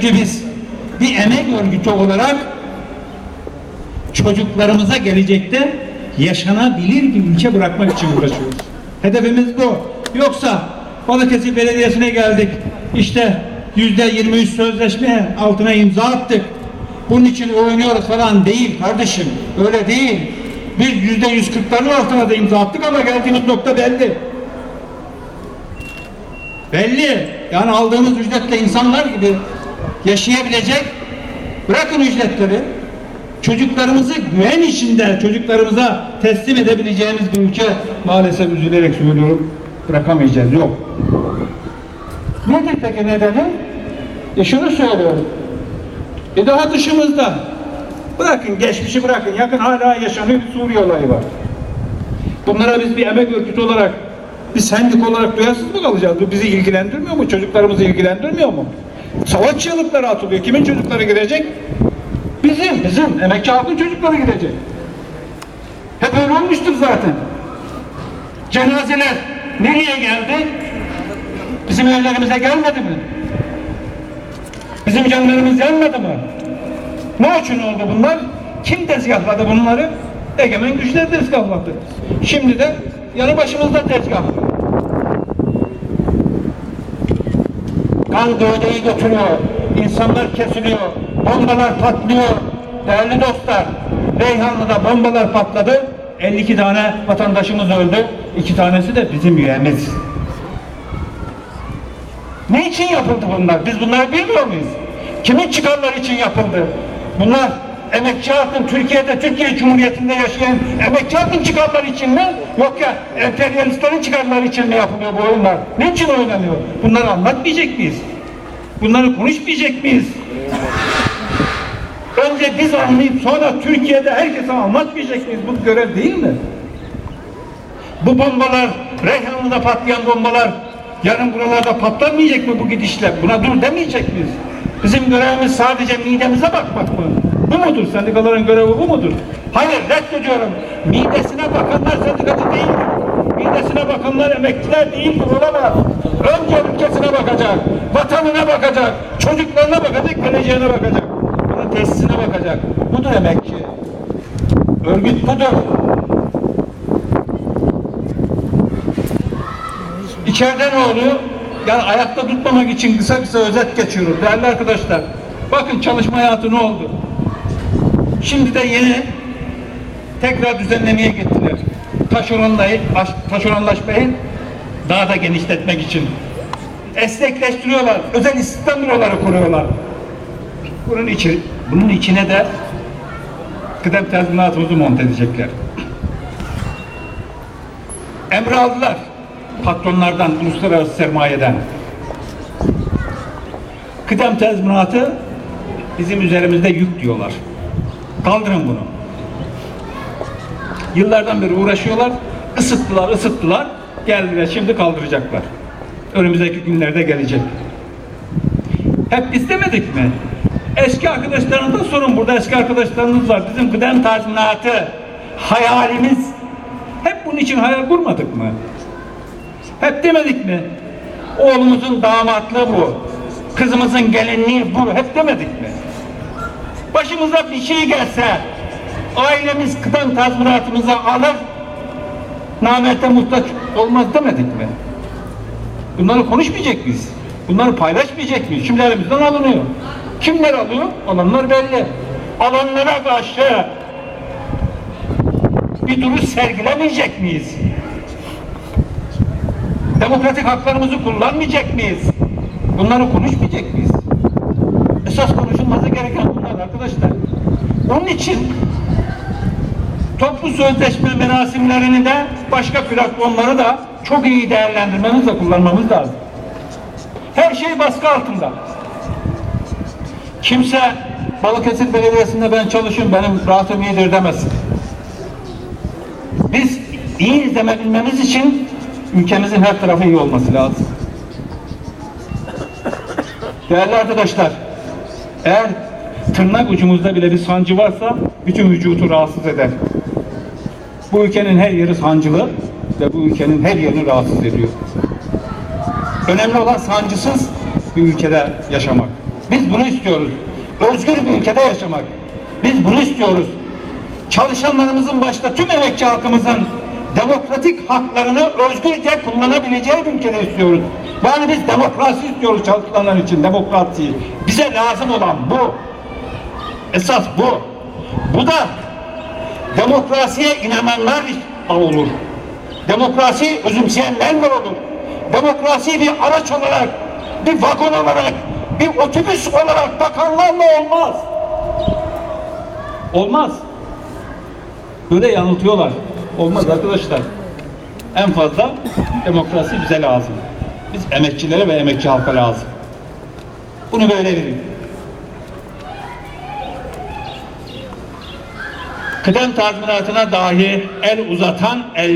Çünkü biz bir emek örgütü olarak çocuklarımıza gelecekte yaşanabilir bir ülke bırakmak için uğraşıyoruz. Hedefimiz bu. Yoksa Balıkesir Belediyesi'ne geldik. İşte yüzde 23 sözleşme altına imza attık. Bunun için oynuyoruz falan değil kardeşim. Öyle değil. Biz yüzde 140'ların altına da imza attık ama geldiğimiz nokta belli. Belli. Yani aldığımız ücretle insanlar gibi yaşayabilecek bırakın ücretleri çocuklarımızı güven içinde çocuklarımıza teslim edebileceğimiz bir ülke maalesef üzülerek söylüyorum bırakamayacağız. Yok. Nedir peki nedeni? E şunu söylüyorum. E daha dışımızda. Bırakın geçmişi bırakın. Yakın hala yaşanıyor bir Suriye olayı var. Bunlara biz bir emek örgütü olarak, bir sendik olarak duyarsız mı kalacağız? Bu bizi ilgilendirmiyor mu? Çocuklarımızı ilgilendirmiyor mu? Savaş çığlıkları atılıyor. Kimin çocukları gidecek? Bizim, bizim. Emekçi halkın çocukları gidecek. Hep öyle olmuştur zaten. Cenazeler nereye geldi? Bizim evlerimize gelmedi mi? Bizim canlarımız yanmadı mı? Ne için oldu bunlar? Kim tezgahladı bunları? Egemen güçler tezgahladı. Şimdi de yanı başımızda tezgah. Kan gövdeyi götürüyor. İnsanlar kesiliyor. Bombalar patlıyor. Değerli dostlar, Reyhanlı'da bombalar patladı. 52 tane vatandaşımız öldü. İki tanesi de bizim üyemiz. Ne için yapıldı bunlar? Biz bunları bilmiyor muyuz? Kimin çıkarları için yapıldı? Bunlar emekçi halkın Türkiye'de, Türkiye Cumhuriyeti'nde yaşayan emekçi halkın çıkarları için mi? Yok ya emperyalistlerin çıkarları için mi yapılıyor bu oyunlar? Ne için oynanıyor? Bunları anlatmayacak mıyız? Bunları konuşmayacak mıyız? Önce biz anlayıp sonra Türkiye'de herkese anlatmayacak mıyız? Bu görev değil mi? Bu bombalar, Reyhanlı'da patlayan bombalar yarın buralarda patlamayacak mı bu gidişle? Buna dur demeyecek miyiz? Bizim görevimiz sadece midemize bakmak mı? Bu mudur? Sendikaların görevi bu mudur? Hayır reddediyorum. Midesine bakanlar sendikacı değil. Midesine bakanlar emekliler değildir olamaz. Önce ülkesine bakacak, vatanına bakacak, çocuklarına bakacak, geleceğine bakacak. Bunun tesisine bakacak. Budur emekçi. Örgüt budur. İçeride ne oluyor? Yani ayakta tutmamak için kısa kısa özet geçiyorum. Değerli arkadaşlar, bakın çalışma hayatı ne oldu? Şimdi de yeni tekrar düzenlemeye gittiler. Taşeronlayı, taşeronlaşmayı daha da genişletmek için. Esnekleştiriyorlar. Özel istihdam büroları kuruyorlar. Bunun içi, bunun içine de kıdem tazminatımızı monte edecekler. Emre aldılar patronlardan, uluslararası sermayeden. Kıdem tazminatı bizim üzerimizde yük diyorlar. Kaldırın bunu. Yıllardan beri uğraşıyorlar, ısıttılar, ısıttılar, geldiler, şimdi kaldıracaklar. Önümüzdeki günlerde gelecek. Hep istemedik mi? Eski arkadaşlarınızda sorun burada eski arkadaşlarınız var. Bizim kıdem tazminatı hayalimiz. Hep bunun için hayal kurmadık mı? Hep demedik mi? Oğlumuzun damatlığı bu. Kızımızın gelinliği bu. Hep demedik mi? Başımıza bir şey gelse ailemiz kıdem tazminatımızı alır namete muhtaç olmaz demedik mi? Bunları konuşmayacak mıyız? Bunları paylaşmayacak mıyız? Şimdi elimizden alınıyor. Kimler alıyor? Alanlar belli. Alanlara karşı bir duruş sergilemeyecek miyiz? Demokratik haklarımızı kullanmayacak mıyız? Bunları konuşmayacak mıyız? Esas konuşulması gereken bunlar arkadaşlar. Onun için toplu sözleşme merasimlerini de başka platformları da çok iyi değerlendirmemiz ve kullanmamız lazım. Her şey baskı altında. Kimse Balıkesir Belediyesi'nde ben çalışıyorum, benim rahatım iyidir demesin. Biz iyi izlemebilmemiz için ülkemizin her tarafı iyi olması lazım. Değerli arkadaşlar, eğer tırnak ucumuzda bile bir sancı varsa bütün vücudu rahatsız eder. Bu ülkenin her yeri sancılı ve bu ülkenin her yerini rahatsız ediyor. Önemli olan sancısız bir ülkede yaşamak. Biz bunu istiyoruz. Özgür bir ülkede yaşamak. Biz bunu istiyoruz. Çalışanlarımızın başta tüm emekçi halkımızın demokratik haklarını özgürce kullanabileceği bir ülkede istiyoruz. Yani biz demokrasi istiyoruz çalışanlar için, demokrasi. Bize lazım olan bu. Esas bu. Bu da demokrasiye inananlar olur. Demokrasi özümseyenlerle olur. Demokrasi bir araç olarak, bir vagon olarak, bir otobüs olarak bakanlarla olmaz. Olmaz. Böyle yanıltıyorlar. Olmaz arkadaşlar. En fazla demokrasi bize lazım. Biz emekçilere ve emekçi halka lazım. Bunu böyle verin. Kıdem tazminatına dahi el uzatan eller